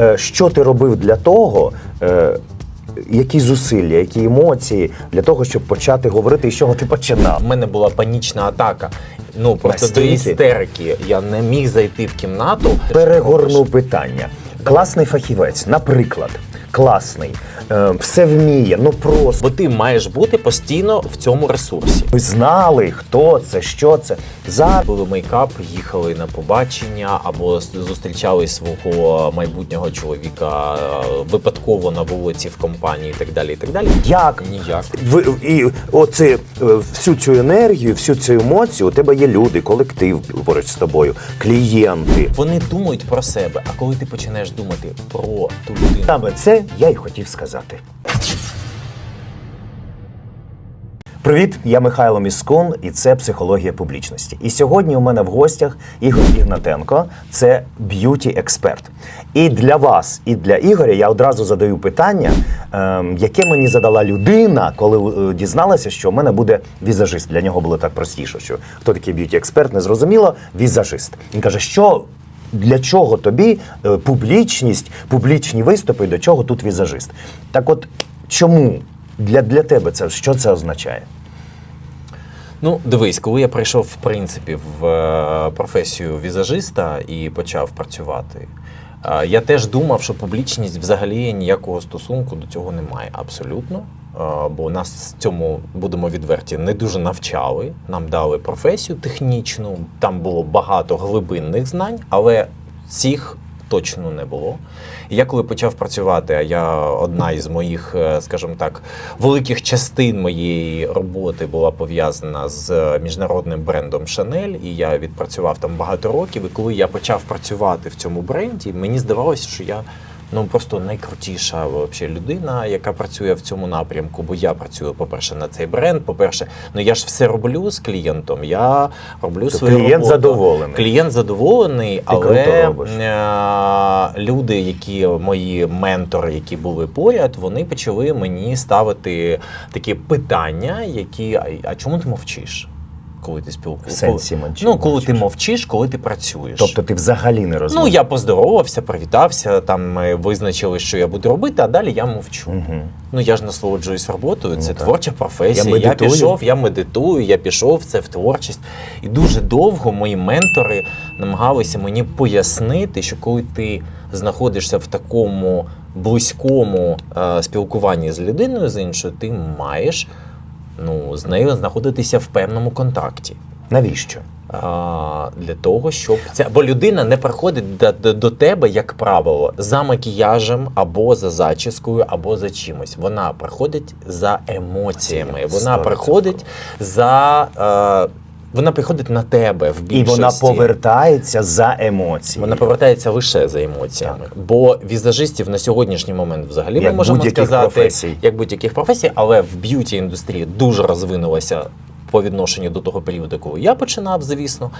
Е, Що ти робив для того? е, Які зусилля, які емоції для того, щоб почати говорити, і з чого ти починав? У мене була панічна атака. Ну просто до істерики. Я не міг зайти в кімнату. Перегорну питання. Класний фахівець, наприклад, класний, е, все вміє, ну просто Бо ти маєш бути постійно в цьому ресурсі. ви знали, хто це, що це. Зараз Були мейкап, їхали на побачення або зустрічали свого майбутнього чоловіка е, випадково на вулиці в компанії і так далі. І так далі. як Ніяк. ви і оце е, всю цю енергію, всю цю емоцію, у тебе є люди, колектив поруч з тобою, клієнти. Вони думають про себе. А коли ти починаєш думати про ту людину, Саме це я й хотів сказати. Привіт, я Михайло Міскун, і це психологія публічності. І сьогодні у мене в гостях Ігор Ігнатенко, це б'юті експерт. І для вас, і для Ігоря я одразу задаю питання, ем, яке мені задала людина, коли е, дізналася, що в мене буде візажист. Для нього було так простіше, що хто такий б'юті експерт, не зрозуміло. Візажист. Він каже, що для чого тобі е, публічність, публічні виступи, до чого тут візажист? Так от чому для, для тебе це що це означає? Ну, дивись, коли я прийшов в принципі в е, професію візажиста і почав працювати, я теж думав, що публічність взагалі ніякого стосунку до цього немає. Абсолютно. Бо нас цьому будемо відверті, не дуже навчали. Нам дали професію технічну, там було багато глибинних знань, але цих точно не було. І я коли почав працювати, а я одна із моїх, е, скажімо так, великих частин моєї роботи була пов'язана з е, міжнародним брендом Шанель, і я відпрацював там багато років. І коли я почав працювати в цьому бренді, мені здавалося, що я. Ну просто найкрутіша вообще людина, яка працює в цьому напрямку. Бо я працюю, по-перше, на цей бренд. По-перше, ну я ж все роблю з клієнтом. Я роблю свою клієнт роботу. задоволений. Клієнт задоволений, круто але е, люди, які мої ментори, які були поряд, вони почали мені ставити такі питання, які а чому ти мовчиш? Коли ти спілкуєшся? Ну, коли ти мовчиш, коли ти працюєш. Тобто ти взагалі не розумієш? Ну, я поздоровався, привітався, там ми визначили, що я буду робити, а далі я мовчу. Угу. Ну я ж насолоджуюсь роботою. Це Ну, творча професія. Я Я, пішов, я медитую, я пішов це в творчість. І дуже довго мої ментори намагалися мені пояснити, що коли ти знаходишся в такому близькому е, спілкуванні з людиною з іншою, ти маєш ну, з нею знаходитися в певному контакті. Навіщо? А, для того, щоб це бо людина не приходить до, до, до тебе, як правило, за макіяжем або за зачіскою, або за чимось. Вона приходить за емоціями. Вона приходить за е, вона приходить на тебе в І вона повертається за емоції. Вона повертається лише за емоціями. Бо візажистів на сьогоднішній момент взагалі Як ми можемо сказати, професій. як будь-яких професій, але в б'юті індустрії дуже розвинулася по відношенню до того періоду, коли я починав, звісно.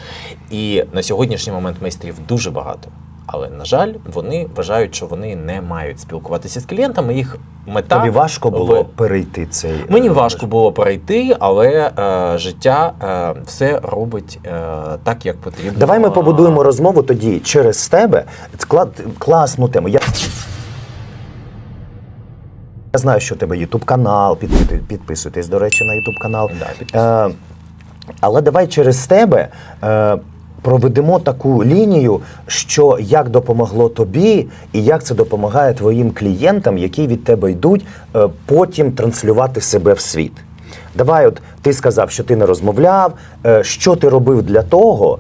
І на сьогоднішній момент майстрів дуже багато. Але на жаль, вони вважають, що вони не мають спілкуватися з клієнтами. Їх мета Тобі важко було в- перейти цей. Мені е, важко було перейти, але е, життя е, все робить е, так, як потрібно. Давай ми побудуємо розмову тоді через тебе. Кла- класну тему. Я... Я знаю, що у тебе Ютуб канал, підписуйтесь, до речі, на Ютуб канал. Да. Е, але давай через тебе е, проведемо таку лінію, що як допомогло тобі, і як це допомагає твоїм клієнтам, які від тебе йдуть, е, потім транслювати себе в світ. Давай, от ти сказав, що ти не розмовляв. Е, що ти робив для того?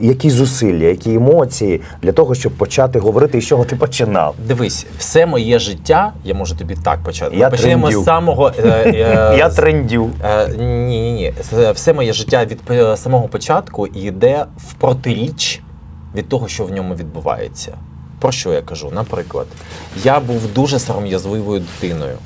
Які зусилля, які емоції для того, щоб почати говорити, і з чого ти починав? Дивись, все моє життя, я можу тобі так почати. Я Ми почнемо трендю. з самого. Е, е, Я з- трендю. Е, ні, ні, ні. З- Все моє життя від е, самого початку йде в протиріч від того, що в ньому відбувається. Про що я кажу? Наприклад, я був дуже сором'язливою дитиною.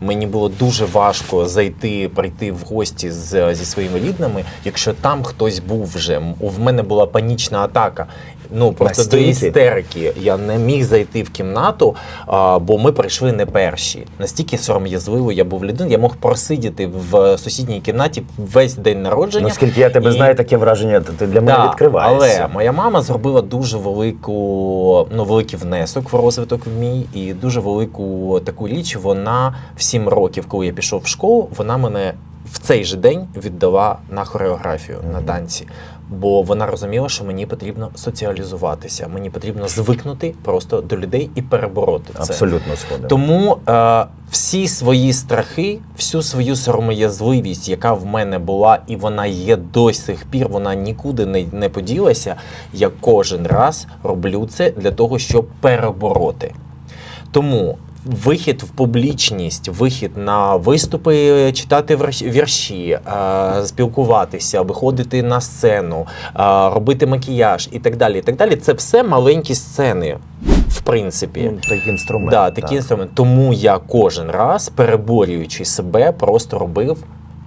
Мені було дуже важко зайти, прийти в гості з, зі своїми рідними, якщо там хтось був вже. У мене була панічна атака. Ну просто до істерики. Я не міг зайти в кімнату, а, бо ми прийшли не перші. Настільки сором'язливо я був людиною, я мог просидіти в сусідній кімнаті весь день народження. Наскільки я тебе І- знаю, таке враження, ти для мене Да, відкриваєшся. Але моя мама зробила дуже велику, ну, великий внесок в розвиток в мій і дуже велику таку річ. Вона в сім років, коли я пішов в школу, вона мене в цей же день віддала на хореографію на танці. Бо вона розуміла, що мені потрібно соціалізуватися, мені потрібно звикнути просто до людей і перебороти це. Абсолютно згоден. Тому е, всі свої страхи, всю свою сором'язливість, яка в мене була, і вона є до сих пір, вона нікуди не, не поділася. Я кожен раз роблю це для того, щоб перебороти. Тому вихід в публічність, вихід на виступи, читати вірш- вірші, е, спілкуватися, виходити на сцену, е, робити макіяж і так далі. І так далі. Це все маленькі сцени, в принципі. Ну, такий інструмент. Да, такий так. інструмент. Тому я кожен раз, переборюючи себе, просто робив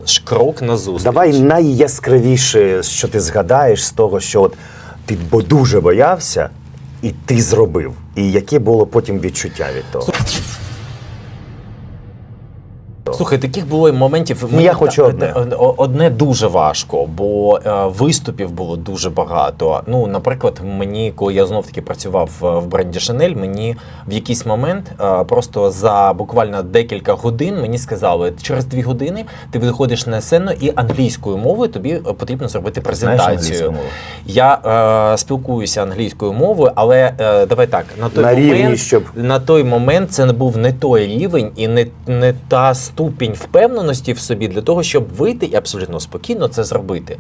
ж крок назустріч. Давай найяскравіше, що ти згадаєш з того, що от ти бо дуже боявся, і ти зробив. І яке було потім відчуття від того? Слухай, таких було і моментів. Ну, я хочу одне. Одне дуже важко, бо е, виступів було дуже багато. Ну, наприклад, мені, коли я знов таки працював е, в бренді Chanel, мені в якийсь момент е, просто за буквально декілька годин мені сказали, через дві години ти виходиш на сцену і англійською мовою тобі е, потрібно зробити презентацію. мову? Я е, спілкуюся англійською мовою, але е, давай так, на той На рівні, момент, щоб- на той момент це не був не той рівень і не, не та ступінь впевненості в собі для того, щоб вийти і абсолютно спокійно це зробити.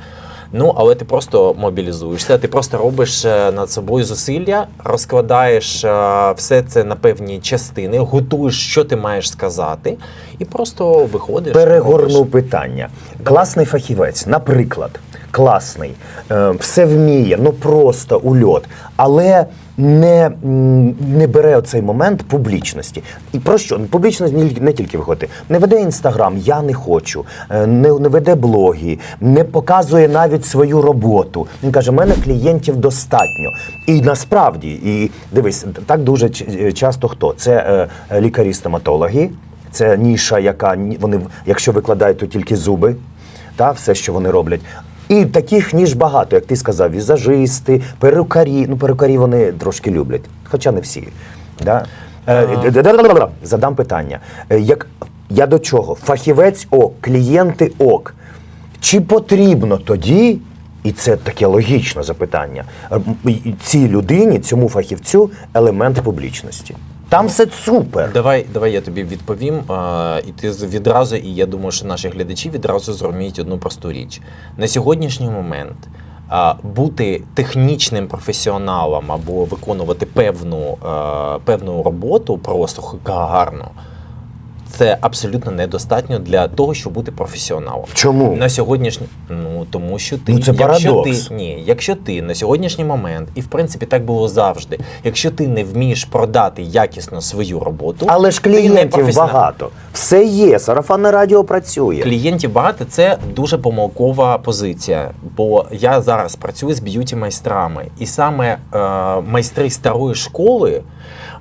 Ну, але ти просто мобілізуєшся, ти просто робиш е, над собою зусилля, розкладаєш е, все це на певні частини, готуєш, що ти маєш сказати, і просто виходиш. Перегорну робиш. питання. Класний фахівець, наприклад, класний, е, все вміє, ну просто ульот, але не, не бере оцей момент публічності. І про що? Ну, Публічність не, тільки виходити. Не веде інстаграм, я не хочу, е, не, не веде блоги, не показує навіть свою роботу. Він каже, в мене клієнтів достатньо. І насправді, і дивись, так дуже часто хто? Це е, лікарі-стоматологи. Це ніша, яка вони, якщо викладають, то тільки зуби, та все, що вони роблять. І таких ніж багато, як ти сказав, візажисти, перукарі. Ну, перукарі вони трошки люблять, хоча не всі. Да? Е. Задам питання. Е, Як, я до чого? Фахівець ок, клієнти ок. Чи потрібно тоді, і це таке логічне запитання, е, м, цій людині, цьому фахівцю, елемент публічності? Там все супер. Давай, давай я тобі відповім. А, і ти відразу, і я думаю, що наші глядачі відразу зрозуміють одну просту річ. На сьогоднішній момент бути технічним професіоналом або виконувати певну, певну роботу просто гарно. Це абсолютно недостатньо для того, щоб бути професіоналом. Чому? На сьогоднішній ну тому що ти Ну, це якщо парадокс. ти ні, якщо ти на сьогоднішній момент, і в принципі так було завжди. Якщо ти не вмієш продати якісно свою роботу, Але ж клієнтів багато. Все є, сарафанне радіо працює. Клієнтів багато це дуже помилкова позиція. Бо я зараз працюю з б'юті майстрами, і саме е, майстри старої школи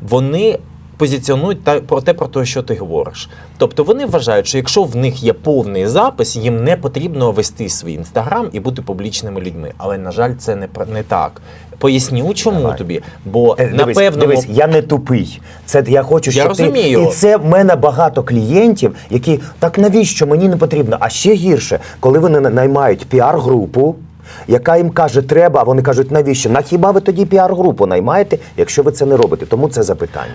вони. Позиціонують та про те, про те, що ти говориш. Тобто вони вважають, що якщо в них є повний запис, їм не потрібно вести свій інстаграм і бути публічними людьми. Але на жаль, це не не так. Поясню, чому Давай. тобі. Бо Е, Дивись, певному дивись, я не тупий. Це я хочу, Я щоб розумію. ти. І це в мене багато клієнтів, які так навіщо мені не потрібно? А ще гірше, коли вони наймають піар-групу. Яка їм каже, треба, а вони кажуть, навіщо? На хіба ви тоді піар-групу наймаєте, якщо ви це не робите? Тому це запитання.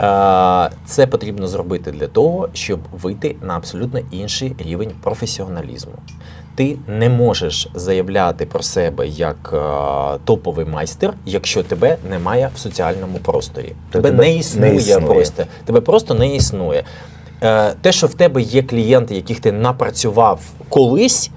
Е, Це потрібно зробити для того, щоб вийти на абсолютно інший рівень професіоналізму. Ти не можеш заявляти про себе як е, топовий майстер, якщо тебе немає в соціальному просторі. Тебе, тебе не не існує, існує. просто. Тебе просто не існує. Е, те, що в тебе є клієнти, яких ти напрацював колись,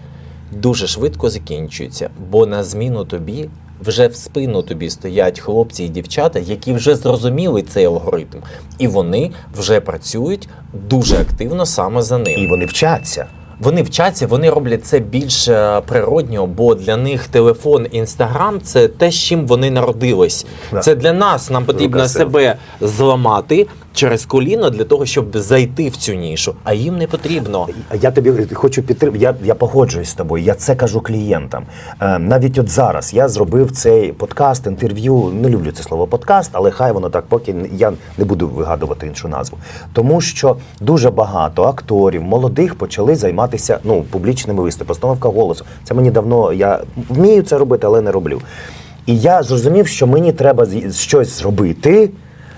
дуже швидко закінчується, бо на зміну тобі. Вже в спину тобі стоять хлопці і дівчата, які вже зрозуміли цей алгоритм, і вони вже працюють дуже активно саме за ним. І вони вчаться. вони вчаться, вони роблять це більш е, природньо, бо для них телефон, інстаграм це те, з чим вони народились. Да. Це для нас. Нам потрібно себе зламати через коліно для того, щоб зайти в цю нішу. А їм не потрібно. Я тобі хочу підтримати. Я, я погоджуюсь з тобою. Я це кажу клієнтам. Е, навіть от зараз я зробив цей подкаст, інтерв'ю. Не люблю це слово подкаст, але хай воно так, поки я не буду вигадувати іншу назву. Тому що дуже багато акторів, молодих почали займатися ну, публічними виступами, постановка голосу. Це мені давно я вмію це робити, але не роблю. І я зрозумів, що мені треба щось зробити.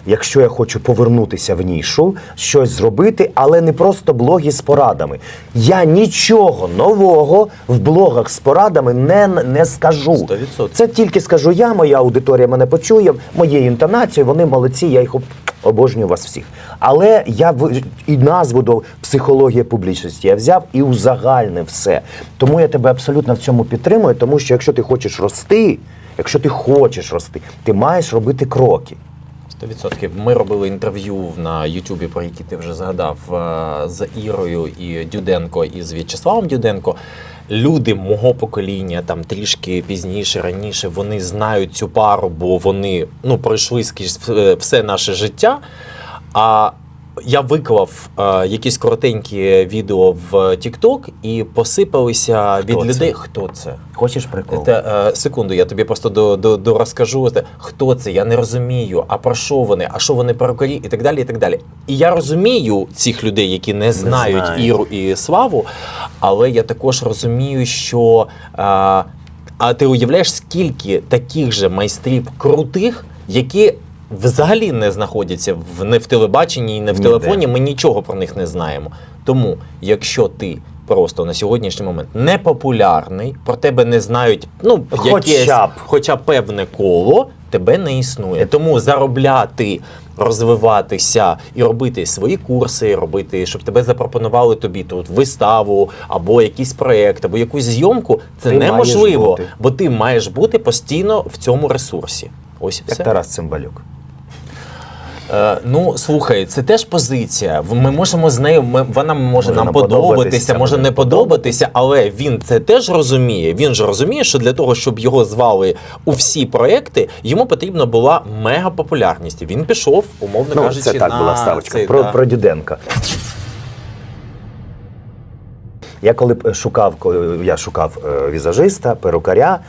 Якщо я хочу повернутися в нішу, щось зробити, але не просто блоги з порадами. Я нічого нового в блогах з порадами не, не скажу. 100%. Це тільки скажу я, моя аудиторія мене почує, моєю інтонацією, вони молодці, я їх об- обожнюю вас всіх. Але я в- і назву до психологія публічності я взяв і узагальнив все. Тому я тебе абсолютно в цьому підтримую, тому що якщо ти хочеш рости, якщо ти хочеш рости, ти маєш робити кроки. 100%. Ми робили інтерв'ю на Ютубі, про які ти вже згадав, е, з Ірою і Дюденко і з В'ячеславом Дюденко. Люди мого покоління, там трішки пізніше, раніше, вони знають цю пару, бо вони ну, пройшли скрізь е, все наше життя. А я виклав е, якісь коротенькі відео в TikTok і посипалися Хто від це? людей. Хто це? Хочеш прикол? Та, е, секунду, я тобі просто до, до, до розкажу, Те, хто це, я не розумію, а про що вони, а що вони перукарі, і так далі. І так далі. І я розумію цих людей, які не знають знають. Іру і Славу, але я також розумію, що. Е, а ти уявляєш, скільки таких же майстрів крутих, які взагалі не знаходяться в не в телебаченні і не в Ніде. телефоні. Ми нічого про них не знаємо. Тому, якщо ти просто на сьогоднішній момент не популярний, про тебе не знають, ну Хоча якесь, б. хоча б певне коло, тебе не існує. Тому заробляти, розвиватися і робити свої курси, робити, щоб тебе запропонували тобі тут виставу або якийсь проект, або якусь зйомку, це Ти неможливо, бо ти маєш бути постійно в цьому ресурсі. Ось і Як все. Тарас Цимбалюк. Е, ну слухай, це теж позиція. Ми можемо з нею. Ми, вона може Може нам подобатися, може не подобатися, але він це теж розуміє. Він ж розуміє, що для того, щоб його звали у всі проекти, йому потрібна була мегапопулярність. популярність. Він пішов, умовно Ну, кажучи, це так на була ставочка цей, про, да. про Діденка. Я коли б шукав, я шукав е, візажиста, перукаря,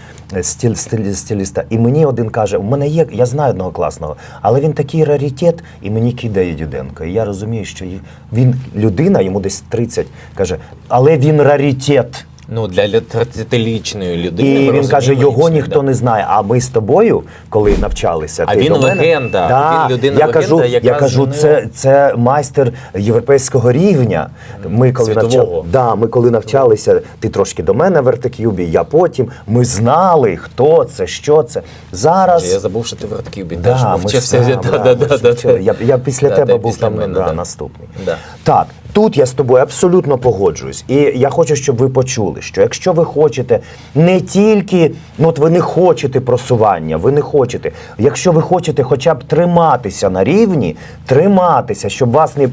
стіль, стіль, стіліста, і мені один каже: у мене є, я знаю одного класного, але він такий раритет, і мені кидає Дюденко. І я розумію, що він людина, йому десь 30, каже, але він раритет. Ну для 30-лічної людини. І він каже, його ніхто да. не знає. А ми з тобою, коли навчалися, А ти він до мене- легенда, Да, він людина я легенда, кажу, яка я кажу, змінила- це, це майстер європейського рівня. Ми коли навчали, да, ми коли навчалися, ти трошки до мене в вертикюбі, я потім. Ми знали, хто це, що це. Зараз. Я забув, що ти в теж Да, ми навчився. да, Да, да, да, да, да. Я, я після Да, тебе був там мене, да. наступний. Да. Так, тут я з тобою абсолютно погоджуюсь. І я хочу, щоб ви почули, що якщо ви хочете не тільки, ну от ви не хочете просування, ви не хочете. Якщо ви хочете хоча б триматися на рівні, триматися, щоб вас не,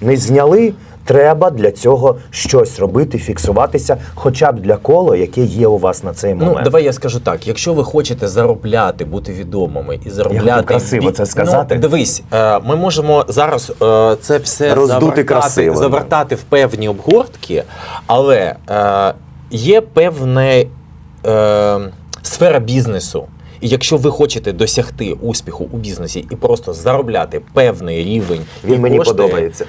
не зняли. Треба для цього щось робити, фіксуватися, хоча б для кола, яке є у вас на цей момент. Ну, давай я скажу так: якщо ви хочете заробляти, бути відомими і заробляти хотів красиво це сказати. Ну, дивись, е, ми можемо зараз е, це все Роздути завертати, красиво, завертати в певні обгортки, але е, є певна сфера бізнесу. І якщо ви хочете досягти успіху у бізнесі і просто заробляти певний рівень, Він і мені кошти, подобається.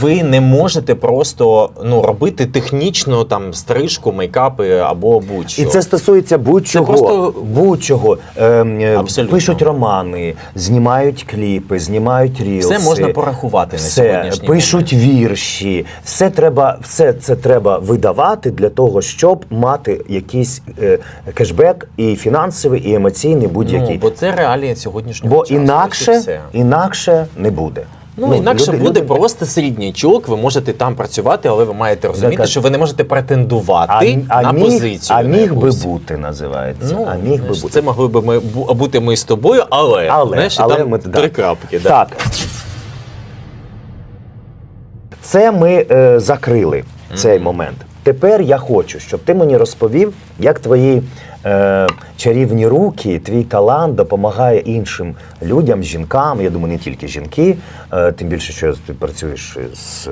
Ви не можете просто ну, робити технічно там стрижку, мейкапи або будь-що. І це стосується будь-чого. Просто- Будь-чого. Ем, е, Абсолютно. Пишуть романи, знімають кліпи, знімають рілси. Все можна порахувати на все, сьогоднішній пишуть вірші. Все треба, все це треба видавати для того, щоб мати якийсь е, кешбек і фінансовий, і емоційний будь-який. Ну, бо це реалії сьогоднішнього бо часу. і інакше, інакше не буде. Ну, інакше люди- буде люди- просто середнячок, ви можете там працювати, але ви маєте розуміти, Така- що ви не можете претендувати а, на міг, позицію. а на міг би якусь. бути, називається. Ну, а міг би знаєш, бути. Це могли би ми бу- бути ми з тобою, але, Але, знаєш, але там ми три крапки. Да. Так. Це ми е, закрили. цей момент. Тепер я хочу, щоб ти мені розповів, як твої е, чарівні руки, твій талант допомагає іншим людям, жінкам. Я думаю, не тільки жінки, е, тим більше, що ти працюєш з е,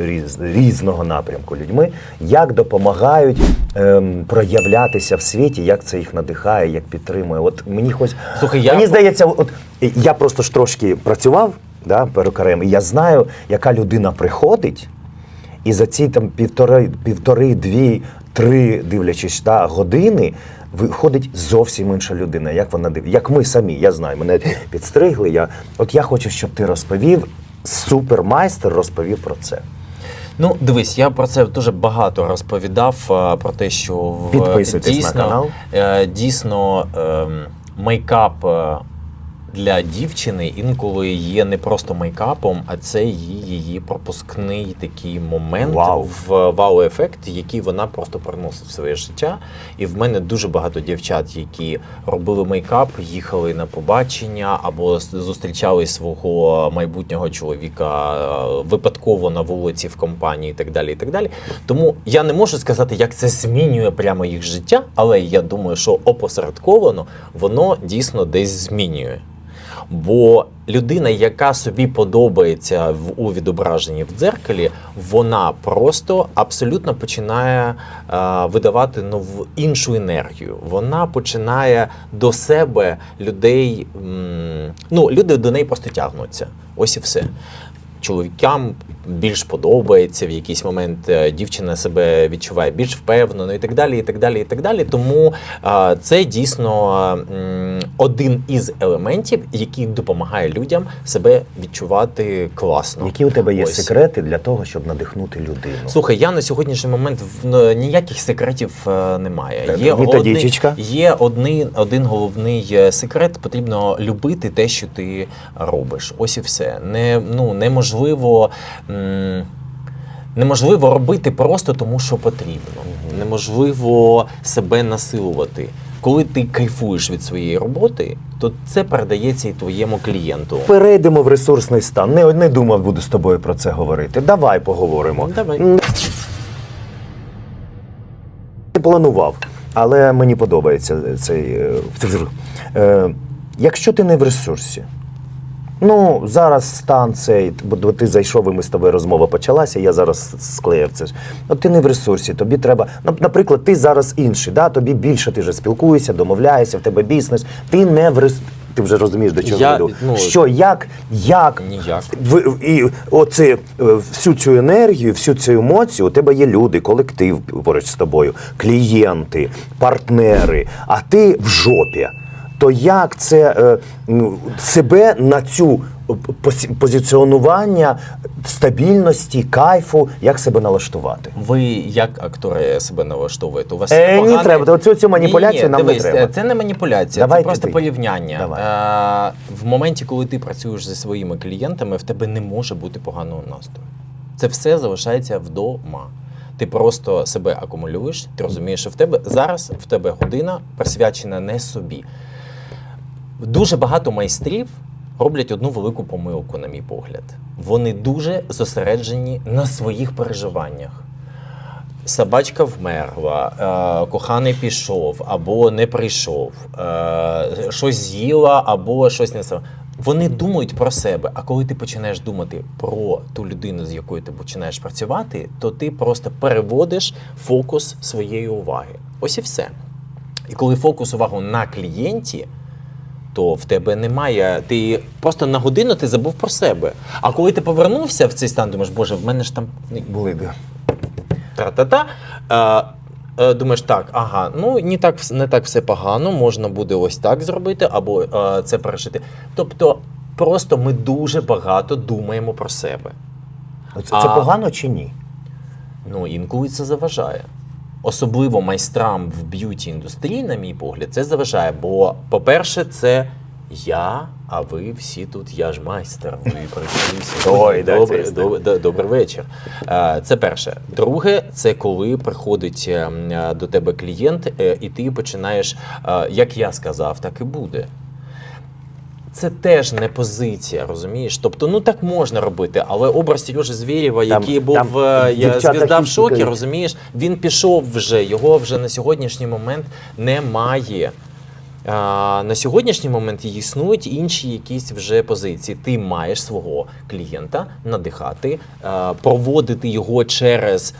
різ, різного напрямку людьми, як допомагають ем, проявлятися в світі, як це їх надихає, як підтримує. От мені хоч Слухай, я- мені здається, от я просто ж трошки працював да, перукарем, і я знаю, яка людина приходить. І за ці там півтори, півтори, дві, три, дивлячись да, години, виходить зовсім інша людина. Як вона див... Як ми самі, я знаю, мене підстригли. Я... От я хочу, щоб ти розповів, супермайстер розповів про це. Ну, дивись, я про це дуже багато розповідав е, про те, що в- Підписуйтесь на канал. е, дійсно ем, мейкап е, для дівчини інколи є не просто мейкапом, а це її, її пропускний такий момент Вау. в вау-ефект, який вона просто приносить в своє життя. І в мене дуже багато дівчат, які робили мейкап, їхали на побачення або зустрічали свого майбутнього чоловіка е, випадково на вулиці в компанії, і так далі. І так далі. Тому я не можу сказати, як це змінює прямо їх життя, але я думаю, що опосередковано воно дійсно десь змінює. Бо людина, яка собі подобається в у відображенні в дзеркалі, вона просто абсолютно починає е, видавати нову іншу енергію. Вона починає до себе людей. м, ну, люди до неї просто тягнуться. Ось і все. Чоловікам більш подобається в якийсь момент е, дівчина себе відчуває більш впевнено і так далі. І так далі, і так далі. Тому е, це дійсно один із елементів, який допомагає людям себе відчувати класно. Які у тебе є Ось. секрети для того, щоб надихнути людину? Слухай, я на сьогоднішній момент ну, ніяких секретів е, немає. Так, Є, один, є один, один головний е, секрет: потрібно любити те, що ти робиш. Ось і все. Не, ну, неможливо. Неможливо робити просто тому, що потрібно. Неможливо себе насилувати. Коли ти кайфуєш від своєї роботи, то це передається і твоєму клієнту. Перейдемо в ресурсний стан. Не, не думав, буду з тобою про це говорити. Давай поговоримо. Давай. М, Не планував, але мені подобається цей. е, е, Якщо ти не в ресурсі, ну зараз стан цей, бо ти зайшов, і ми з тобою розмова почалася. Я зараз склеїв це. ж. От ти не в ресурсі, тобі треба. Наприклад, ти зараз інший, да? тобі більше ти вже спілкуєшся, домовляєшся, в тебе бізнес. Ти не в рес... Ти вже розумієш, до чого Я, веду. ну, Що, як, як Ніяк. в, і оце, е, всю цю енергію, всю цю емоцію, у тебе є люди, колектив поруч з тобою, клієнти, партнери, а ти в жопі. То як це е, ну, себе на цю позиціонування стабільності, кайфу, як себе налаштувати? Ви як актори себе налаштовуєте? У вас Е, є ні, треба. Оцю- цю маніпуляцію Ні, ні, нам не дивись, треба. е, Це не маніпуляція, Давай це просто ти. порівняння. Давай. Е, в моменті, коли ти працюєш зі своїми клієнтами, в тебе не може бути поганого настрою. Це все залишається вдома. Ти просто себе акумулюєш, ти розумієш, що в тебе зараз в тебе година присвячена не собі. Дуже багато майстрів роблять одну велику помилку, на мій погляд. Вони дуже зосереджені на своїх переживаннях. Собачка вмерла, е, коханий пішов або не прийшов, е, щось з'їла або щось не сам. Вони думають про себе. А коли ти починаєш думати про ту людину, з якою ти починаєш працювати, то ти просто переводиш фокус своєї уваги. Ось і все. І коли фокус увагу на клієнті, то в тебе немає. Ти просто на годину ти забув про себе. А коли ти повернувся в цей стан, думаєш, боже, в мене ж там Були да. та-та-та. Е, е, думаєш, так, ага, ну не так, не так все погано, можна буде ось так зробити, або е, це пережити. Тобто, просто ми дуже багато думаємо про себе. Це, це погано чи ні? Ну, інколи це заважає. Особливо майстрам в б'юті індустрії, на мій погляд, це заважає. Бо, по-перше, це я, а ви всі тут, я ж майстер. Ви прийшли сьогодні. Добрий, це доб- добрий вечір. Е, Це перше. Друге, це коли приходить е, м, е, до тебе клієнт, е, і ти починаєш, як я сказав, так і буде. Це теж не позиція, розумієш? Тобто, ну так можна робити, але образ Сережі Звєрєва, Там- який був там е, я, звізда в шокі, розумієш, він пішов вже, його вже на сьогоднішній момент немає. А, на сьогоднішній момент існують інші якісь вже позиції. Ти маєш свого клієнта надихати, а, проводити його через.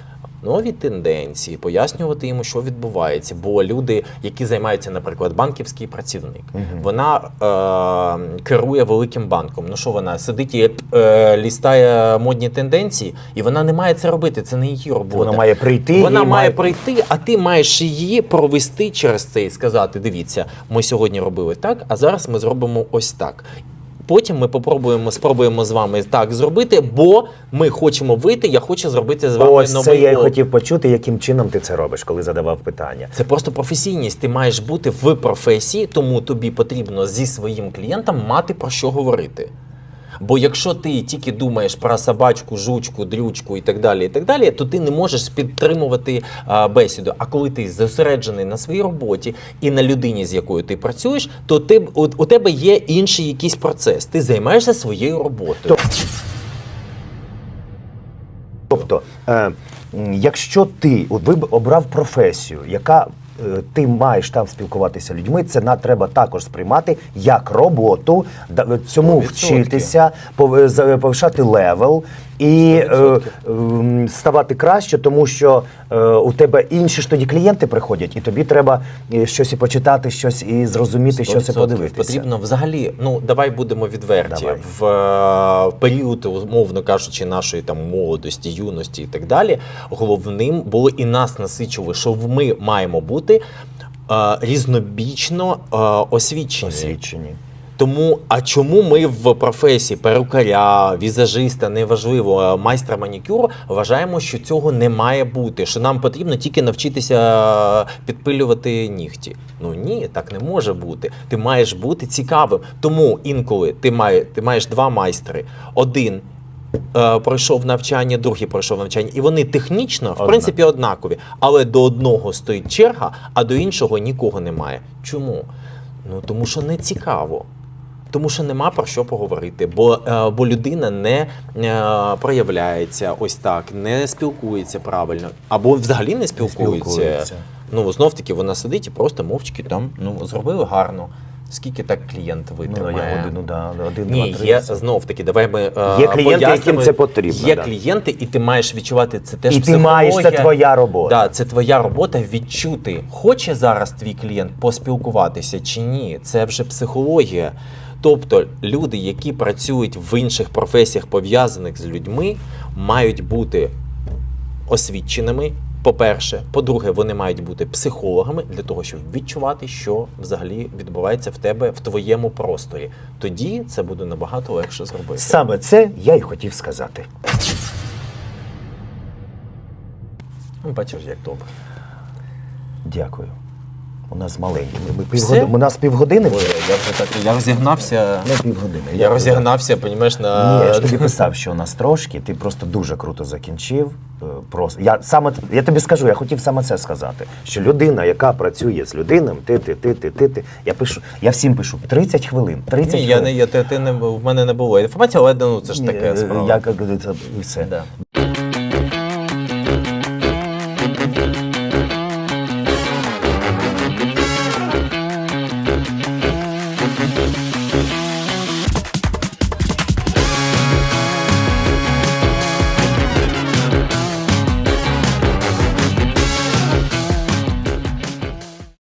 Нові тенденції, пояснювати йому, що відбувається. Бо люди, які займаються, наприклад, банківський працівник, вона е, керує великим банком. Ну що вона сидить і е, лістає модні тенденції, і вона не має це робити. Це не її робота. Вона має прийти. Вона має прийти, а ти маєш її провести через це і сказати: дивіться, ми сьогодні робили так, а зараз ми зробимо ось так. Потім ми попробуємо, спробуємо з вами так зробити, бо ми хочемо вийти. Я хочу зробити з вами Ось новий це я й хотів почути, яким чином ти це робиш, коли задавав питання. Це просто професійність. Ти маєш бути в професії, тому тобі потрібно зі своїм клієнтом мати про що говорити. Бо якщо ти тільки думаєш про собачку, жучку, дрючку і так далі, і так далі, то ти не можеш підтримувати а, бесіду. А коли ти зосереджений на своїй роботі і на людині, з якою ти працюєш, то ти у, у тебе є інший якийсь процес. Ти займаєшся своєю роботою. Тобто, е, якщо ти от ви обрав професію, яка ти маєш там спілкуватися з людьми, це на треба також сприймати як роботу, цьому 100%. вчитися, пов- повишати левел і е, 100%. ставати краще, тому що е, у тебе інші ж тоді клієнти приходять, і тобі треба е, щось і почитати, щось і зрозуміти, і 100% подивитися. Потрібно взагалі, ну давай будемо відверті. Давай. В е, період, умовно кажучи, нашої там молодості, юності і так далі, головним було і нас насичували, що ми маємо бути е, різнобічно е, освічені. Освічені. Тому, а чому ми в професії перукаря, візажиста, неважливо, е, майстра манікюру вважаємо, що цього не має бути, що нам потрібно тільки навчитися підпилювати нігті? Ну ні, так не може бути. Ти маєш бути цікавим. Тому інколи ти, має, ти маєш два майстри. Один е, пройшов навчання, другий пройшов навчання, і вони технічно, в Одна. принципі, однакові. Але до одного стоїть черга, а до іншого нікого немає. Чому? Ну тому що не цікаво. Тому що нема про що поговорити, бо, е, бо людина не е, проявляється ось так, не спілкується правильно, або взагалі не спілкується. спілкується. Ну знов таки вона сидить і просто мовчки там ну зробили гарно. Скільки так клієнт Ну, витримає? я годину, да, один, Ні, два, три. є знов таки. Давай ми е, Є клієнти, яким це потрібно, Є да. клієнти, і ти маєш відчувати це теж І ти маєш, це твоя робота. Да, це твоя робота відчути, хоче зараз твій клієнт поспілкуватися чи ні. Це вже психологія. Тобто люди, які працюють в інших професіях, пов'язаних з людьми, мають бути освіченими. По-перше, по-друге, вони мають бути психологами для того, щоб відчувати, що взагалі відбувається в тебе в твоєму просторі. Тоді це буде набагато легше зробити. Саме це я й хотів сказати. Ну, Бачиш, як добре. Дякую. У нас маленькі. Ми, ми півгодини, у нас півгодини вже. я вже так я розігнався. Не півгодини. Я розігнався, понімаєш, на Ні, я ж тобі писав, що у нас трошки, ти просто дуже круто закінчив. Е, Просто я саме я тобі скажу, я хотів саме це сказати. Що людина, яка працює з людиною, ти, ти, ти, ти, ти, ти. Я пишу, я всім пишу 30 хвилин. 30 Ні, я не я, ти, ти не в мене не було інформації, але ну це ж таке е, справа. Я це і все. Да.